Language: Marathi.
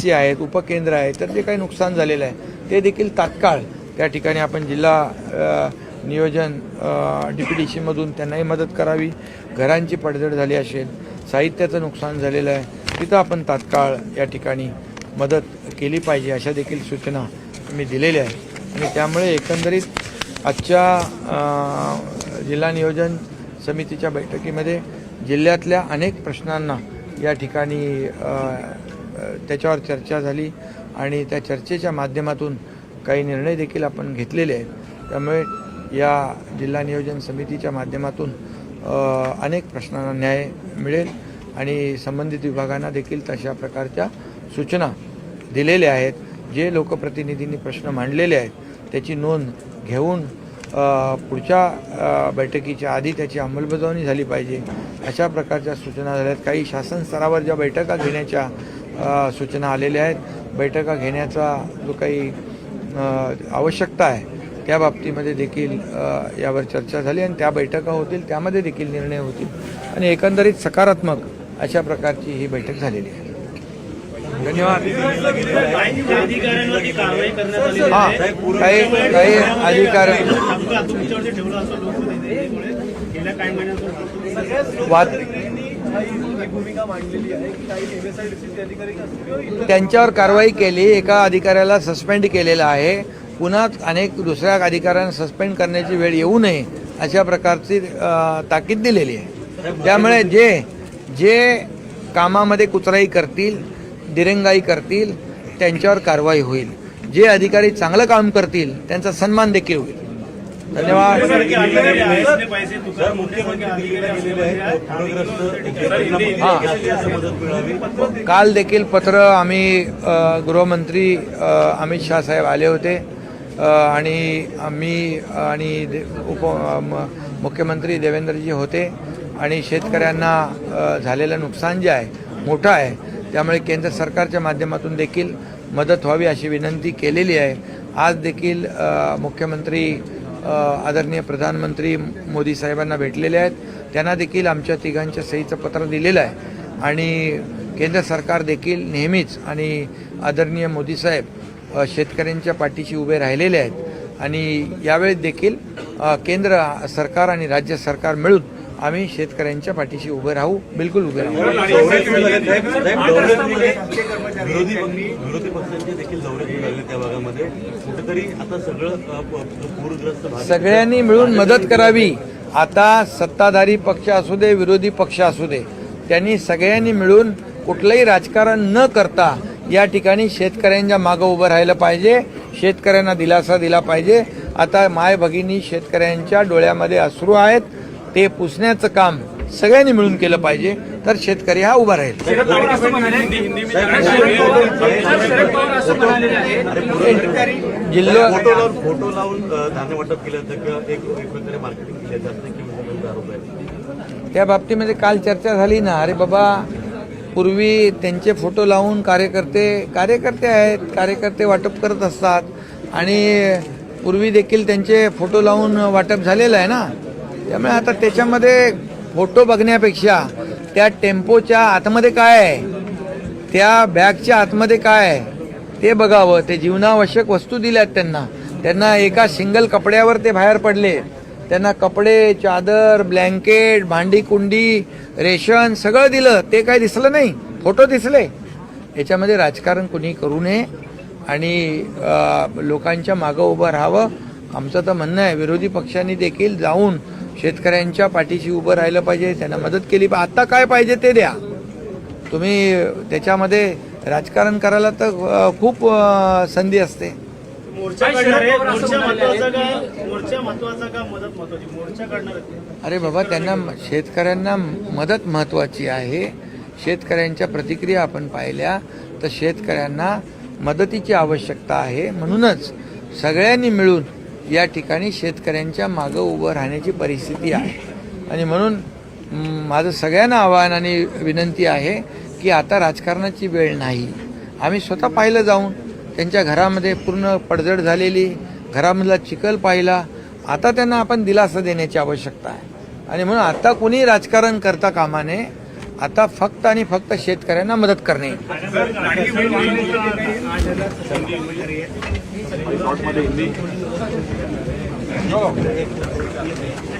सी आहेत उपकेंद्र आहेत तर जे काही नुकसान झालेलं आहे ते देखील तात्काळ त्या ठिकाणी आपण जिल्हा नियोजन डी पी डी सीमधून त्यांनाही मदत करावी. घरांची पडझड झाली असेल साहित्याचं नुकसान झालेलं आहे तिथं आपण तात्काळ या ठिकाणी मदत केली पाहिजे अशा देखील सूचना मी दिलेल्या आहेत. आणि त्यामुळे एकंदरीत आजच्या जिल्हा नियोजन समितीच्या बैठकीमध्ये जिल्ह्यातल्या अनेक प्रश्नांना या ठिकाणी त्याच्यावर चर्चा झाली आणि त्या चर्चेच्या माध्यमातून काही निर्णय देखील आपण घेतलेले आहेत. त्यामुळे या जिल्हा नियोजन समितीच्या माध्यमातून अनेक प्रश्नांना न्याय मिळेल आणि संबंधित विभागांना देखील तशा प्रकारच्या सूचना दिलेल्या आहेत. जे लोकप्रतिनिधींनी प्रश्न मांडलेले आहेत त्याची नोंद घेऊन पुढच्या बैठकीच्या आधी त्याची अंमलबजावणी झाली पाहिजे. अशा प्रकारच्या सूचना झाल्या आहेत. काही शासन स्तरावर ज्या बैठका घेण्याच्या सूचना आलेल्या आहेत. बैठका घेण्याचा जो काही आवश्यकता आहे त्या बाबतीमध्ये देखील यावर चर्चा झाली आणि त्या बैठका होतील त्यामध्ये देखील निर्णय होतील. आणि एकंदरीत सकारात्मक अशा प्रकारची ही बैठक झालेली आहे. धन्यवाद. हा काही काही अधिकार वाद त्यांच्यावर कारवाई केली एका अधिकाऱ्याला सस्पेंड केलेलं आहे. पुन्हा अनेक दुसऱ्या अधिकाऱ्यांना सस्पेंड करण्याची वेळ येऊ नये अशा प्रकारची ताकीद दिलेली आहे. त्यामुळे जे जे कामामध्ये कुचराई करतील दिरंगाई करतील त्यांच्यावर कारवाई होईल. जे अधिकारी चांगलं काम करतील त्यांचा सन्मान देखील होईल. धन्यवाद. हां काल देखील पत्र आम्ही गृहमंत्री अमित शाह साहेब आले होते. आणि आम्ही आणि दे- उप म- मुख्यमंत्री देवेंद्रजी होते. आणि शेतकऱ्यांना झालेलं नुकसान जे आहे मोठं आहे त्यामुळे केंद्र सरकारच्या माध्यमातून देखील मदत व्हावी अशी विनंती केलेली आहे. आज देखील मुख्यमंत्री आदरणीय प्रधानमंत्री मोदी साहेबांना भेटलेले आहेत. त्यांना देखील आमच्या तिघांच्या सहीचं पत्र दिलेलं आहे. आणि केंद्र सरकार देखील नेहमीच आणि आदरणीय मोदी साहेब शेतकऱ्यांच्या पाठीशी उभे राहिलेले आहेत. आणि यावेळी देखील केंद्र सरकार आणि राज्य सरकार मिळून आम्ही शेतकऱ्यांच्या पाठीशी उभे राहू बिलकुल उभे राहू सगळ्यांनी मिळून मदत करावी आता सत्ताधारी पक्ष असू दे विरोधी पक्ष असू दे त्यांनी सगळ्यांनी मिळून कुठलंही राजकारण न करता या ठिकाणी शेतकऱ्यांच्या मागं उभं राहिलं पाहिजे शेतकऱ्यांना दिलासा दिला पाहिजे आता माय भगिनी शेतकऱ्यांच्या डोळ्यामध्ये अश्रू आहेत ते पुसण्याचं काम सगळ्यांनी मिळून केलं पाहिजे तर शेतकरी हा उभा राहील. जिल्हा फोटो लावून धान्य वाटप केलं त्या बाबतीमध्ये काल चर्चा झाली ना. अरे बाबा पूर्वी त्यांचे फोटो लावून कार्यकर्ते कार्यकर्ते आहेत. कार्यकर्ते वाटप करत असतात. आणि पूर्वी देखील त्यांचे फोटो लावून वाटप झालेलं आहे ना. त्यामुळे आता त्याच्यामध्ये फोटो बघण्यापेक्षा त्या टेम्पोच्या आतमध्ये काय आहे? त्या बॅगच्या आतमध्ये काय आहे? ते बघावं. ते जीवनावश्यक वस्तू दिल्यात त्यांना. त्यांना एका सिंगल कपड्यावर ते बाहेर पडले. त्यांना कपडे चादर ब्लँकेट भांडी कुंडी रेशन सगळं दिलं. ते काय दिसलं नाही. फोटो दिसले. याच्यामध्ये राजकारण कुणी करू नये आणि लोकांच्या मागं उभं राहावं. आमचं तर म्हणणं आहे विरोधी पक्षांनी देखील जाऊन शेतकऱ्यांच्या पाठीशी उभं राहिलं पाहिजे त्यांना मदत केली पाहिजे. आता काय पाहिजे ते द्या. तुम्ही त्याच्यामध्ये राजकारण करायला तर खूप संधी असते. मोर्चा काढणार आहे? मोर्चा महत्त्वाचा का? मोर्चा महत्त्वाचा का मदत महत्वाची? मोर्चा काढणार आहे अरे बाबा त्यांना शेतकऱ्यांना मदत महत्त्वाची आहे. शेतकऱ्यांच्या प्रतिक्रिया आपण पाहिल्या तर शेतकऱ्यांना मदतीची आवश्यकता आहे. म्हणूनच सगळ्यांनी मिळून या ठिकाणी शेतकऱ्यांच्या मागं उभं राहण्याची परिस्थिती आहे. आणि म्हणून माझं सगळ्यांना आव्हान आणि विनंती आहे की आता राजकारणाची वेळ नाही. आम्ही स्वतः पाहिलं जाऊन त्यांच्या घरामध्ये पूर्ण पडझड झालेली घरामधला चिखल पाहिला. आता त्यांना आपण दिलासा देण्याची आवश्यकता आहे. आणि म्हणून आता कुणी राजकारण करता कामा नये आता फक्त आणि फक्त शेतकऱ्यांना मदत करणे.